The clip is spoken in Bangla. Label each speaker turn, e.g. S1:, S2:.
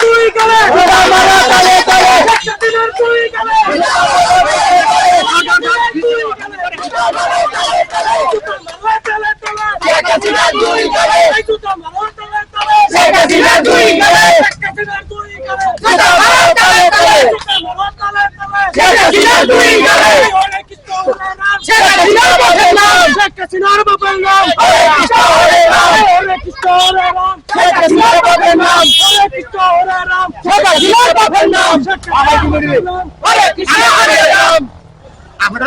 S1: তুই করে তুই Check out his number, Check out his number,
S2: আমরা